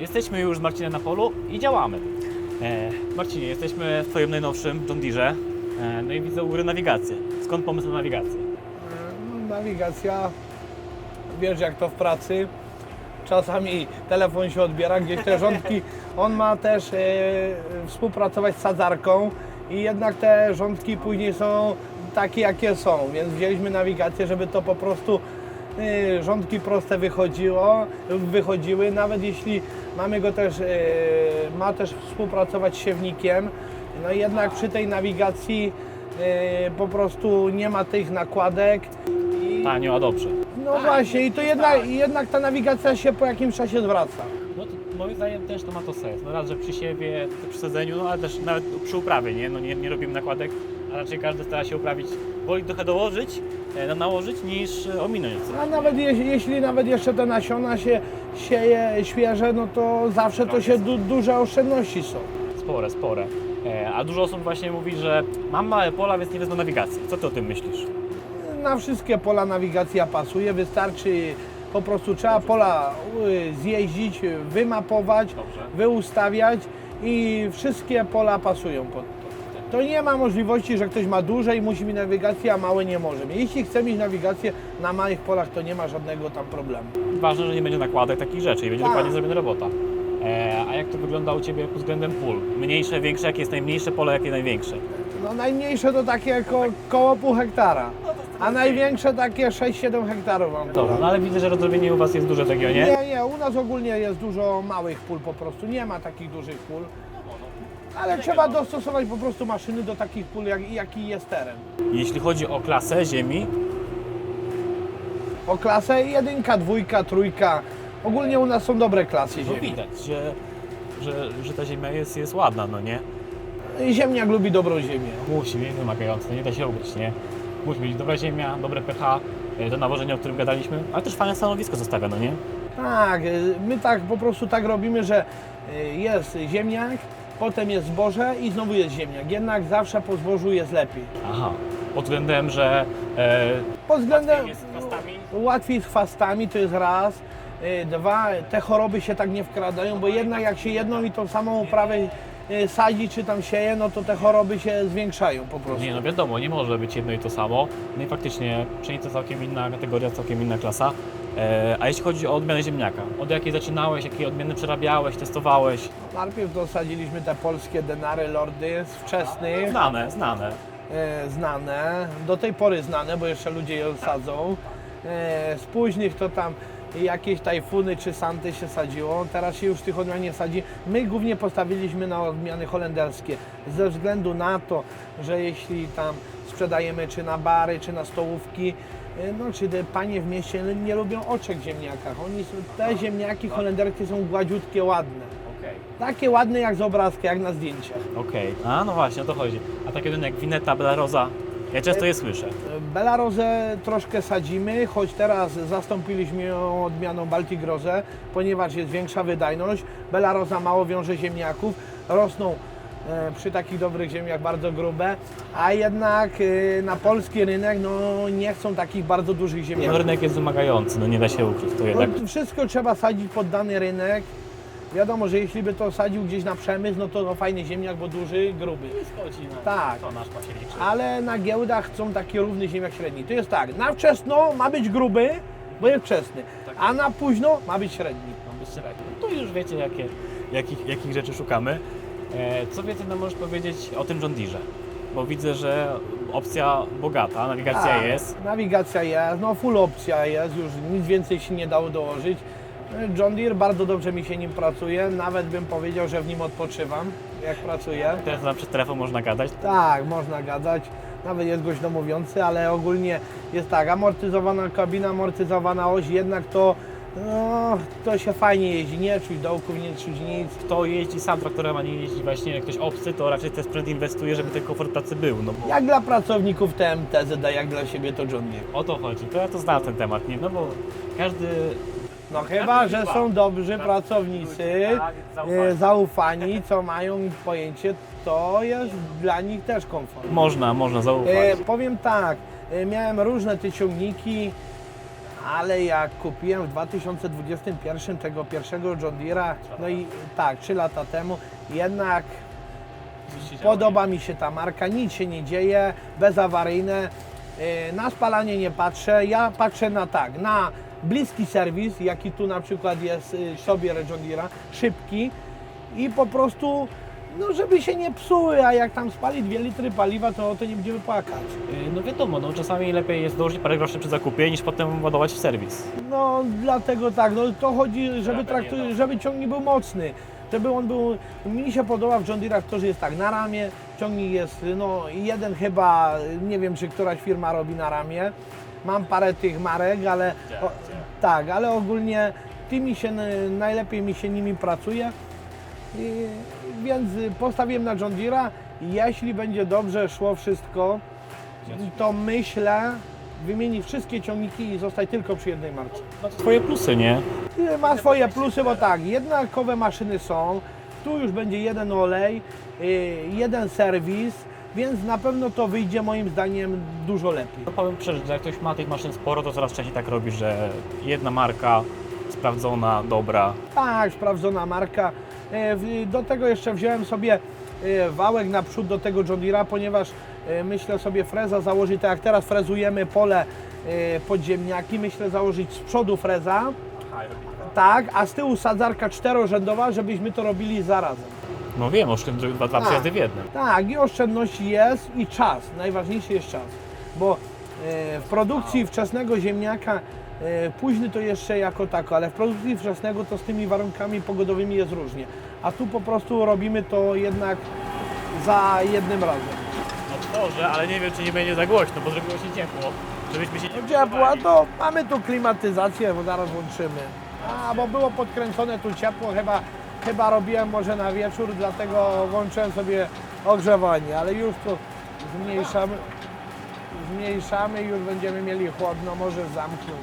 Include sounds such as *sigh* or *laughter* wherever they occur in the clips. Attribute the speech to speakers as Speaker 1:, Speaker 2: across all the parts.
Speaker 1: jesteśmy już z Marcinem na polu i działamy. E, Marcinie, jesteśmy w Twoim najnowszym John Deere. E, no i widzę u góry nawigację. Skąd pomysł na nawigację?
Speaker 2: No, Nawigacja, wiesz jak to w pracy. Czasami telefon się odbiera, gdzieś te rządki. *laughs* On ma też e, współpracować z sadzarką i jednak te rządki później są takie jakie są, więc wzięliśmy nawigację, żeby to po prostu e, rządki proste wychodziło, wychodziły, nawet jeśli mamy go też, e, ma też współpracować z siewnikiem, no jednak przy tej nawigacji e, po prostu nie ma tych nakładek.
Speaker 1: Tanio, a dobrze.
Speaker 2: no właśnie, i to jednak, jednak ta nawigacja się po jakimś czasie zwraca.
Speaker 1: No to moim zdaniem też to ma to sens. No raz, że przy siewie, przy sadzeniu, no ale też nawet przy uprawie, nie? No nie, nie robimy nakładek, a raczej każdy stara się uprawić, woli trochę dołożyć, e, nałożyć niż e, ominąć.
Speaker 2: A nawet je, jeśli nawet jeszcze te nasiona się sieje świeże, no to zawsze to się du, duże oszczędności są.
Speaker 1: Spore, spore. E, A dużo osób właśnie mówi, że mam małe pola, więc nie wezmę nawigacji. Co ty o tym myślisz?
Speaker 2: Na wszystkie pola nawigacja pasuje, wystarczy po prostu trzeba pola y, zjeździć, wymapować,
Speaker 1: Dobrze.
Speaker 2: wyustawiać i wszystkie pola pasują pod to. Nie ma możliwości, że ktoś ma duże i musi mieć nawigację, a małe nie może. Jeśli chce mieć nawigację na małych polach, to nie ma żadnego tam problemu.
Speaker 1: Ważne, że nie będzie nakładek takich rzeczy i będzie
Speaker 2: Tak.
Speaker 1: dokładnie zrobiona robota. E, a jak to wygląda u Ciebie pod względem pól? Mniejsze, większe, jakie jest najmniejsze pole, jakie największe?
Speaker 2: No najmniejsze to takie ko koło pół hektara, a największe takie 6-7 hektarów mam.
Speaker 1: Dobra, no ale widzę, że rozdrobienie u Was jest duże w regionie.
Speaker 2: Nie, nie, u nas ogólnie jest dużo małych pól po prostu, nie ma takich dużych pól. Ale trzeba dostosować po prostu maszyny do takich pól, jak, jaki jest teren.
Speaker 1: Jeśli chodzi o klasę ziemi,
Speaker 2: O klasę jedynka, dwójka, trójka. Ogólnie u nas są dobre klasy
Speaker 1: to
Speaker 2: ziemi.
Speaker 1: widać, że, że, że ta ziemia jest, jest ładna, no nie?
Speaker 2: Ziemniak lubi dobrą ziemię.
Speaker 1: Musi być wymagająca, nie da się ukryć, nie? Musi być dobra ziemia, dobre pH, e, to nawożenie, o którym gadaliśmy, ale też fajne stanowisko zostawia, no nie?
Speaker 2: Tak, y, my tak po prostu tak robimy, że y, jest ziemniak, potem jest zboże i znowu jest ziemniak. Jednak zawsze po zbożu jest lepiej.
Speaker 1: Aha, pod względem, że e,
Speaker 2: Pod względem
Speaker 1: łatwiej jest z chwastami?
Speaker 2: łatwiej z chwastami, to jest raz. Y, Dwa, te choroby się tak nie wkradają, bo jednak jak się jedną i tą samą uprawę y, sadzi czy tam sieje, no to te choroby się zwiększają po prostu.
Speaker 1: Nie, no wiadomo, nie może być jedno i to samo. No i faktycznie pszenica całkiem inna kategoria, całkiem inna klasa. E, a jeśli chodzi o odmianę ziemniaka, od jakiej zaczynałeś, jakie odmiany przerabiałeś, testowałeś?
Speaker 2: Najpierw dosadziliśmy te polskie denary lordy z wczesnych.
Speaker 1: Znane, znane.
Speaker 2: e, znane, do tej pory znane, bo jeszcze ludzie je sadzą. E, z późnych to tam jakieś tajfuny czy santy się sadziło, teraz się już tych odmian nie sadzi. My głównie postawiliśmy na odmiany holenderskie ze względu na to, że jeśli tam sprzedajemy czy na bary, czy na stołówki, no, czy te panie w mieście nie lubią oczek ziemniakach. Oni są, te ziemniaki holenderskie są gładziutkie, ładne.
Speaker 1: Okej.
Speaker 2: Takie ładne jak z obrazka, jak na zdjęciach.
Speaker 1: Okej. A no właśnie, o to chodzi. A takie odmiany jak Wineta, Belaroza, ja często je słyszę.
Speaker 2: Belarozę troszkę sadzimy, choć teraz zastąpiliśmy ją odmianą Baltic Rose, ponieważ jest większa wydajność. Belaroza mało wiąże ziemniaków, rosną e, przy takich dobrych ziemiach bardzo grube, a jednak e, na polski rynek no, nie chcą takich bardzo dużych ziemniaków.
Speaker 1: rynek jest wymagający, no nie da się ukryć, to jednak.
Speaker 2: No, wszystko trzeba sadzić pod dany rynek. Wiadomo, że jeśli by to sadził gdzieś na przemysł, no to no, fajny ziemniak, bo duży, gruby.
Speaker 1: Schodzi na
Speaker 2: Tak.
Speaker 1: to nasz pasienniczy.
Speaker 2: ale na giełdach chcą taki równy ziemniak średni. To jest tak, na wczesno ma być gruby, bo jest wczesny, a na późno ma być średni.
Speaker 1: No, bez średniej. No to już wiecie, jakie, jakich, jakich rzeczy szukamy. E, co więcej nam możesz powiedzieć o tym John Deere? Bo widzę, że opcja bogata, nawigacja
Speaker 2: Tak,
Speaker 1: jest.
Speaker 2: Nawigacja jest, no full opcja jest, już nic więcej się nie dało dołożyć. John Deere bardzo dobrze mi się nim pracuje, nawet bym powiedział, że w nim odpoczywam, jak pracuję.
Speaker 1: Teraz nam przez telefon można gadać.
Speaker 2: Tak, można gadać, nawet jest głośno mówiący, ale ogólnie jest tak, amortyzowana kabina, amortyzowana oś, jednak to, no, to się fajnie jeździ, nie czuć dołków, nie czuć nic.
Speaker 1: Kto jeździ sam traktorem, a nie jeździ właśnie ktoś obcy, to raczej ten sprzęt inwestuje, żeby ten komfort tacy był. No bo
Speaker 2: Jak dla pracowników TMTZ, jak dla siebie to John Deere.
Speaker 1: o to chodzi. To ja to znam ten temat, nie? No bo każdy
Speaker 2: No chyba, że są dobrzy pracownicy,
Speaker 1: Tak,
Speaker 2: e, zaufani, co mają pojęcie, to jest dla nich też komfort.
Speaker 1: można, można zaufać.
Speaker 2: E, powiem tak, e, miałem różne te ciągniki, ale jak kupiłem w 2021 tego pierwszego John Deere'a, no i tak, 3 lata temu, jednak podoba mi się ta marka, nic się nie dzieje, bezawaryjne, Yy, na spalanie nie patrzę, ja patrzę na tak, na bliski serwis, jaki tu na przykład jest yy, sobie John Deere'a, szybki i po prostu, no żeby się nie psuły, a jak tam spali 2 litry paliwa, to o to nie będziemy płakać.
Speaker 1: Yy, No wiadomo, no czasami lepiej jest dołożyć parę groszy przy zakupie, niż potem ładować w serwis.
Speaker 2: No dlatego tak, no to chodzi, żeby, traktu, żeby ciągnik był mocny. Żeby on był, mi się podoba w John Deere'ach to, że jest tak na ramię, ciągnik jest, no jeden chyba, nie wiem czy któraś firma robi na ramię. Mam parę tych marek, ale o, tak, ale ogólnie tymi się, najlepiej mi się nimi pracuje. Więc postawiłem na John Deere'a. Jeśli będzie dobrze szło wszystko, to myślę wymienić wszystkie ciągniki i zostać tylko przy jednej marce.
Speaker 1: No to twoje plusy, nie?
Speaker 2: I Ma swoje plusy, bo tak, jednakowe maszyny są, tu już będzie jeden olej, yy, jeden serwis, więc na pewno to wyjdzie moim zdaniem dużo lepiej.
Speaker 1: To powiem szczerze, że jak ktoś ma tych maszyn sporo, to coraz częściej tak robi, że jedna marka sprawdzona, dobra.
Speaker 2: Tak, sprawdzona marka. E, Do tego jeszcze wziąłem sobie e, wałek naprzód do tego John Deere'a, ponieważ e, myślę sobie freza założyć, tak jak teraz frezujemy pole pod ziemniaki, myślę założyć z przodu freza, tak, a z tyłu sadzarka czterorzędowa, żebyśmy to robili zarazem.
Speaker 1: No wiem, oszczędzę dwa, dwa
Speaker 2: Tak.
Speaker 1: przejazdy w jednym.
Speaker 2: Tak, i oszczędności jest i czas. Najważniejszy jest czas. Bo w produkcji wczesnego ziemniaka późny to jeszcze jako tako, ale w produkcji wczesnego to z tymi warunkami pogodowymi jest różnie. A tu po prostu robimy to jednak za jednym razem.
Speaker 1: No tworzę, ale nie wiem, czy nie będzie za głośno, bo zrobiło się ciepło. Żebyśmy się nie
Speaker 2: Ciepła, to mamy tu klimatyzację, bo zaraz włączymy. A, bo było podkręcone tu ciepło, chyba, chyba robiłem może na wieczór, dlatego włączyłem sobie ogrzewanie, ale już to zmniejszamy, zmniejszamy i już będziemy mieli chłodno, może zamknąć.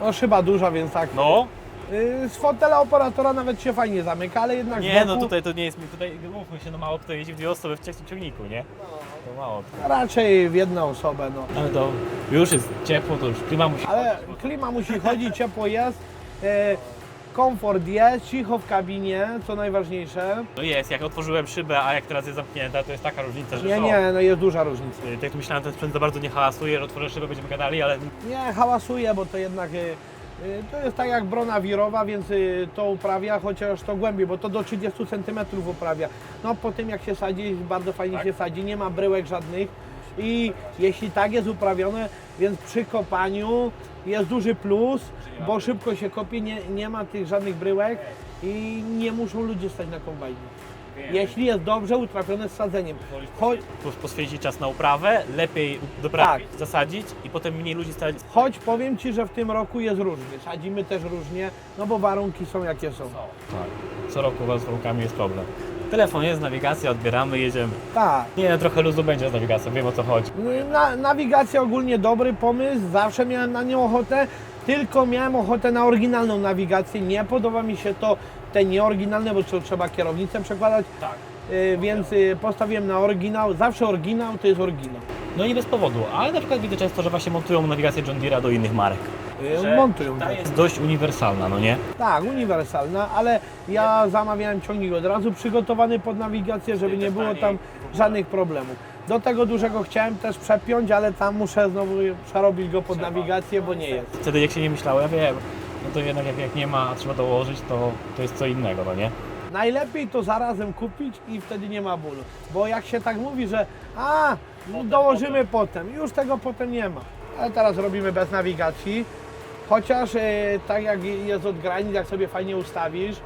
Speaker 2: No szyba duża, więc tak.
Speaker 1: No,
Speaker 2: Y, Z fotela operatora nawet się fajnie zamyka, ale jednak z
Speaker 1: nie,
Speaker 2: boku
Speaker 1: no tutaj to nie jest, tutaj mówmy się, no mało kto jeździ w dwie osoby w ciąg- ciągniku, nie? To mało kto.
Speaker 2: raczej w jedną osobę. No.
Speaker 1: Ale to już jest ciepło, to już klima musi...
Speaker 2: Ale klima musi chodzić, ciepło jest, e, komfort jest, cicho w kabinie, co najważniejsze.
Speaker 1: No jest, jak otworzyłem szybę, a jak teraz jest zamknięta, to jest taka różnica, że
Speaker 2: Nie, nie, no jest duża różnica.
Speaker 1: Y, Tak jak myślałem, ten sprzęt za bardzo nie hałasuje, że otworzę szybę, będziemy gadali, ale
Speaker 2: Nie, hałasuje, bo to jednak e, e, to jest tak jak brona wirowa, więc to uprawia, chociaż to głębiej, bo to do 30 cm uprawia. No po tym jak się sadzi, bardzo fajnie
Speaker 1: Tak.
Speaker 2: się sadzi, nie ma bryłek żadnych i jeśli tak jest uprawione, więc przy kopaniu jest duży plus, bo szybko się kopie, nie, nie ma tych żadnych bryłek i nie muszą ludzie stać na kombajnie. Jeśli jest dobrze utrafione z sadzeniem. Cho-
Speaker 1: po- poświęcić czas na uprawę, lepiej doprawić,
Speaker 2: Tak.
Speaker 1: zasadzić i potem mniej ludzi stać.
Speaker 2: Choć powiem Ci, że w tym roku jest różnie. Sadzimy też różnie, no bo warunki są jakie są.
Speaker 1: Tak. Co roku z warunkami jest problem. Telefon jest, nawigacja, odbieramy, jedziemy.
Speaker 2: Tak.
Speaker 1: Nie, trochę luzu będzie z nawigacją, wiem o co chodzi.
Speaker 2: Na, nawigacja ogólnie dobry pomysł, zawsze miałem na nią ochotę, tylko miałem ochotę na oryginalną nawigację. Nie podoba mi się to, te nieoryginalne, bo to trzeba kierownicę przekładać,
Speaker 1: Tak.
Speaker 2: y, więc y, postawiłem na oryginał. Zawsze oryginał to jest oryginał.
Speaker 1: No i bez powodu, ale na przykład widzę często, że właśnie montują nawigację John Deere'a do innych marek. Że
Speaker 2: Montują
Speaker 1: ta jest dość uniwersalna, no nie?
Speaker 2: Tak, uniwersalna, ale ja zamawiałem ciągnik od razu przygotowany pod nawigację, żeby nie było tam żadnych problemów. Do tego dużego chciałem też przepiąć, ale tam muszę znowu przerobić go pod nawigację, bo nie jest.
Speaker 1: Wtedy jak się nie myślało, ja wiem, no to jednak jak, jak nie ma, a trzeba dołożyć, to, to jest co innego, no nie?
Speaker 2: Najlepiej to zarazem kupić i wtedy nie ma bólu. Bo jak się tak mówi, że a, dołożymy potem, już tego potem nie ma. Ale teraz robimy bez nawigacji. Chociaż e, tak jak jest od granic, jak sobie fajnie ustawisz,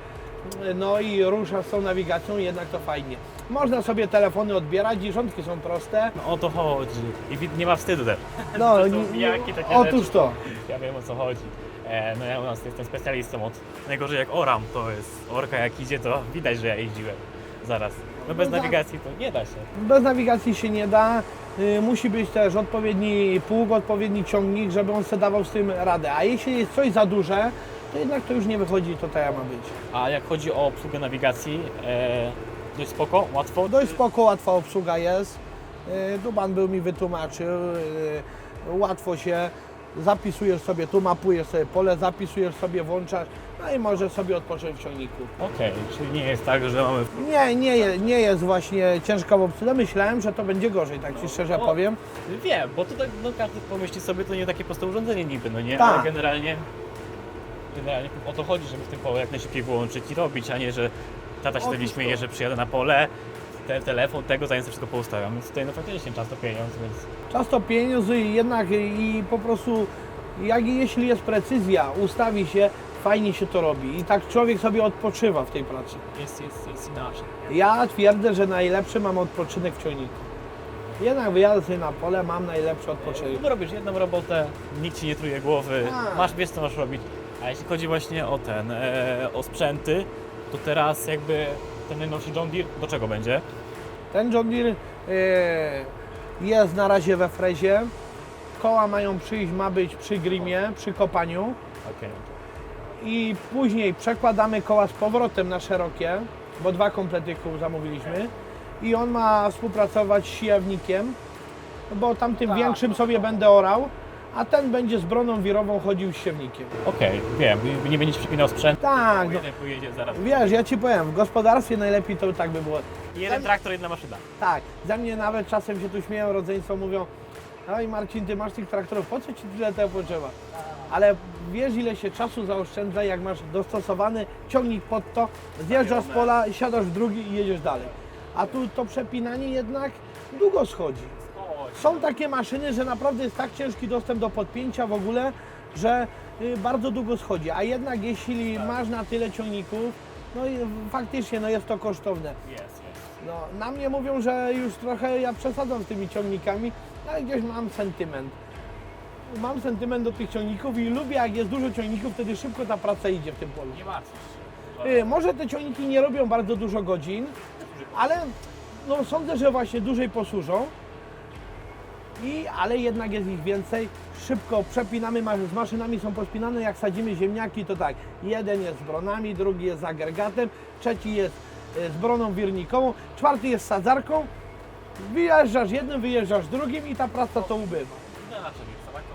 Speaker 2: e, no i ruszasz z tą nawigacją, jednak to fajnie. Można sobie telefony odbierać i rządki są proste.
Speaker 1: No o to chodzi. I nie ma wstydu też. *laughs*
Speaker 2: No,
Speaker 1: To są takie
Speaker 2: otóż
Speaker 1: rzeczy.
Speaker 2: to.
Speaker 1: Ja wiem o co chodzi. E, no ja u nas jestem specjalistą od najgorzej jak oram, to jest orka jak idzie, to widać, że ja jeździłem zaraz. No bez nawigacji to nie da się.
Speaker 2: Bez nawigacji się nie da. Y, Musi być też odpowiedni pług, odpowiedni ciągnik, żeby on sobie dawał z tym radę. A jeśli jest coś za duże, to jednak to już nie wychodzi, to tak ma być.
Speaker 1: A jak chodzi o obsługę nawigacji, e, dość spoko, łatwo.
Speaker 2: Dość spoko, łatwa obsługa jest. Y, Duban był mi wytłumaczył, y, łatwo się. Zapisujesz sobie tu, mapujesz sobie pole, zapisujesz sobie, włączasz, no i możesz sobie odpocząć w ciągniku.
Speaker 1: Okej, czyli nie jest tak, że mamy...
Speaker 2: Nie, nie, je- nie jest właśnie ciężko w obsłudze. Myślałem, że to będzie gorzej, tak Ci szczerze
Speaker 1: O.
Speaker 2: powiem.
Speaker 1: Wiem, bo tutaj no, każdy pomyśli sobie, to nie takie proste urządzenie niby, no nie?
Speaker 2: Tak.
Speaker 1: Ale generalnie, generalnie o to chodzi, żeby w tym pole jak najszybciej włączyć i robić, a nie, że tata się
Speaker 2: Otóż
Speaker 1: wtedy
Speaker 2: to.
Speaker 1: śmieje, że przyjadę na pole, te, telefon, tego, zanim wszystko poustawiam. Więc tutaj no faktycznie czas to pieniądz, więc...
Speaker 2: Czas to pieniądze i jednak i po prostu jak jeśli jest precyzja, ustawi się, fajnie się to robi. I tak człowiek sobie odpoczywa w tej pracy.
Speaker 1: Jest, jest, jest inaczej.
Speaker 2: Ja twierdzę, że najlepszy mam odpoczynek w ciągniku. Jednak wyjadę sobie na pole, mam najlepszy odpoczynek.
Speaker 1: Bo robisz jedną robotę, nikt ci nie truje głowy,
Speaker 2: Tak.
Speaker 1: masz, wiesz co masz robić. A jeśli chodzi właśnie o ten, e, o sprzęty, to teraz jakby ten najnowszy John Deere, do czego będzie?
Speaker 2: Ten John Deere e, jest na razie we frezie. Koła mają przyjść, ma być przy grimie, przy kopaniu.
Speaker 1: Okej.
Speaker 2: i później przekładamy koła z powrotem na szerokie, bo dwa komplety kół zamówiliśmy i on ma współpracować z siewnikiem, bo tamtym
Speaker 1: Tak,
Speaker 2: większym sobie będę orał, a ten będzie z broną wirową chodził z siewnikiem.
Speaker 1: Okej, wiem, nie- będziesz przypinał sprzętu,
Speaker 2: Tak,
Speaker 1: bo
Speaker 2: no,
Speaker 1: pojedzie zaraz.
Speaker 2: wiesz, ja Ci powiem, w gospodarstwie najlepiej to tak by było.
Speaker 1: Jeden traktor, jedna maszyna.
Speaker 2: Tak, za mnie nawet czasem się tu śmieją, rodzeństwo mówią, oj Marcin, Ty masz tych traktorów, po co Ci tyle tego potrzeba? Ale wiesz ile się czasu zaoszczędza, jak masz dostosowany ciągnik pod to, zjeżdżasz z pola, siadasz w drugi i jedziesz dalej. A tu to przepinanie jednak długo schodzi. Są takie maszyny, że naprawdę jest tak ciężki dostęp do podpięcia w ogóle, że y, bardzo długo schodzi. A jednak jeśli masz na tyle ciągników, no i faktycznie no jest to kosztowne.
Speaker 1: Jest, jest.
Speaker 2: No, na mnie mówią, że już trochę ja przesadzam z tymi ciągnikami, ale gdzieś mam sentyment. Mam sentyment do tych ciągników i lubię, jak jest dużo ciągników, wtedy szybko ta praca idzie w tym polu.
Speaker 1: Nie martw się.
Speaker 2: Y, Może te ciągniki nie robią bardzo dużo godzin, ale no, sądzę, że właśnie dłużej posłużą. I, ale jednak jest ich więcej. Szybko przepinamy, z maszynami są pospinane, jak sadzimy ziemniaki, to tak, jeden jest z bronami, drugi jest z agregatem, trzeci jest y, z broną wirnikową, czwarty jest sadzarką. Wyjeżdżasz jednym, wyjeżdżasz drugim i ta praca to ubywa.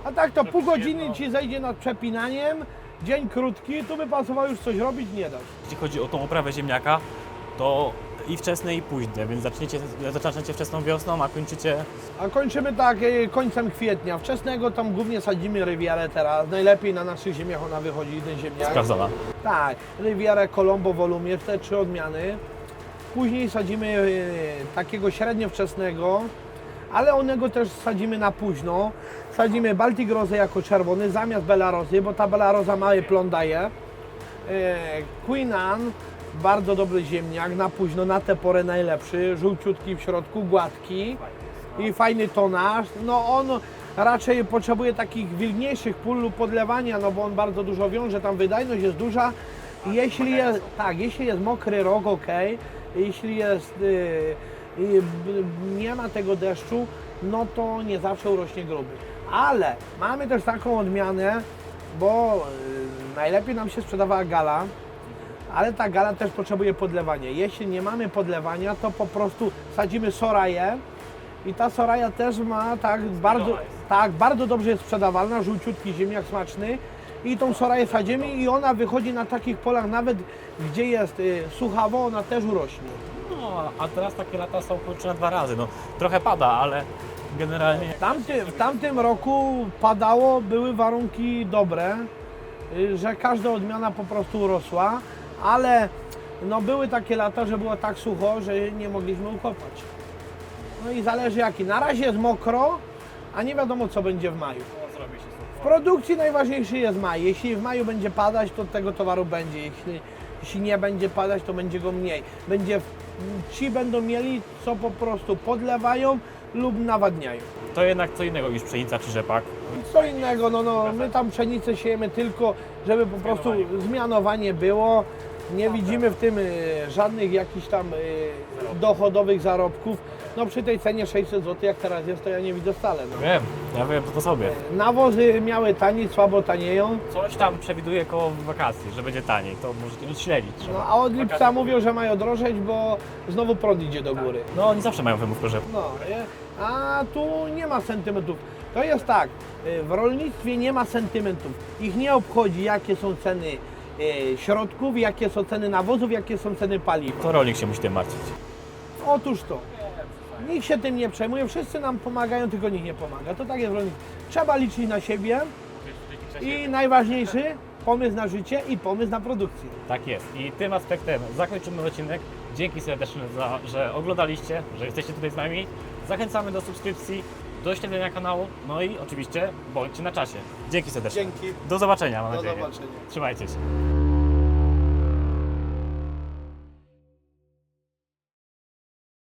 Speaker 2: A tak to pół godziny Ci zejdzie nad przepinaniem, dzień krótki, tu by pasowało już coś robić, nie dasz.
Speaker 1: Jeśli chodzi o tą uprawę ziemniaka, to i wczesne i późne, więc zaczniecie, zaczynacie wczesną wiosną, a kończycie...
Speaker 2: A kończymy tak e, końcem kwietnia. Wczesnego tam głównie sadzimy rywierę teraz. Najlepiej na naszych ziemiach ona wychodzi, ten ziemniak.
Speaker 1: Sprawdzona.
Speaker 2: Tak, rywierę, Colombo, Volumie, te trzy odmiany. Później sadzimy e, takiego średnio wczesnego, ale onego też sadzimy na późno. Sadzimy Baltic Rose jako czerwony zamiast Belarosy, bo ta Belarosa mały plon daje. E, Queen Anne, bardzo dobry ziemniak, na późno, na tę porę najlepszy, żółciutki w środku, gładki i fajny tonaż. No on raczej potrzebuje takich wilgniejszych pól lub podlewania, no bo on bardzo dużo wiąże, tam wydajność jest duża. Jeśli jest, tak, jeśli jest mokry rok, ok, jeśli jest, y, y, b- nie ma tego deszczu, no to nie zawsze urośnie gruby. Ale mamy też taką odmianę, bo y, najlepiej nam się sprzedawała gala, ale ta gala też potrzebuje podlewania. Jeśli nie mamy podlewania, to po prostu sadzimy soraję i ta soraja też ma tak bardzo, tak bardzo dobrze jest sprzedawalna, żółciutki ziemniak smaczny i tą soraję sadzimy i ona wychodzi na takich polach nawet gdzie jest y, suchawo, ona też urośnie.
Speaker 1: No, a teraz takie lata są kurczę na dwa razy, no. Trochę pada, ale generalnie...
Speaker 2: W tamtym, w tamtym roku padało, były warunki dobre, y, że każda odmiana po prostu urosła, ale no były takie lata, że było tak sucho, że nie mogliśmy ukopać. No i zależy jaki. Na razie jest mokro, a nie wiadomo co będzie w maju. W produkcji najważniejszy jest maj. Jeśli w maju będzie padać, to tego towaru będzie. Jeśli, jeśli nie będzie padać, to będzie go mniej. Będzie, ci będą mieli, co po prostu podlewają lub nawadniają.
Speaker 1: To jednak co innego niż pszenica czy rzepak.
Speaker 2: Co innego, no, no my tam pszenicę siejemy tylko, żeby po prostu zmianowanie było. Nie widzimy w tym y, żadnych jakichś tam y, dochodowych zarobków. No przy tej cenie 600 zł, jak teraz jest, to ja nie widzę wcale. No.
Speaker 1: Wiem, ja wiem to, to sobie.
Speaker 2: Nawozy miały taniej, słabo tanieją.
Speaker 1: Coś tam przewiduje koło wakacji, że będzie taniej, to możecie śledzić.
Speaker 2: No,
Speaker 1: trzeba.
Speaker 2: a od lipca mówią, że mają drożeć, bo znowu prąd idzie do góry.
Speaker 1: No oni zawsze mają wymówkę, że
Speaker 2: No, nie? a tu nie ma sentymentów. To jest tak, y, w rolnictwie nie ma sentymentów. Ich nie obchodzi, jakie są ceny środków, jakie są ceny nawozów, jakie są ceny paliw.
Speaker 1: to rolnik się musi tym martwić.
Speaker 2: Otóż to. Nikt się tym nie przejmuje, wszyscy nam pomagają, tylko nikt nie pomaga. To tak jest w rolnictwie. Trzeba liczyć na siebie i najważniejszy pomysł na życie i pomysł na produkcję.
Speaker 1: Tak jest. I tym aspektem zakończymy odcinek. Dzięki serdecznie, za, że oglądaliście, że jesteście tutaj z nami. Zachęcamy do subskrypcji, do śledzenia kanału, no i oczywiście bądźcie na czasie. Dzięki serdecznie.
Speaker 2: Dzięki.
Speaker 1: Do zobaczenia, mam
Speaker 2: Do
Speaker 1: nadzieję.
Speaker 2: zobaczenia.
Speaker 1: Trzymajcie się.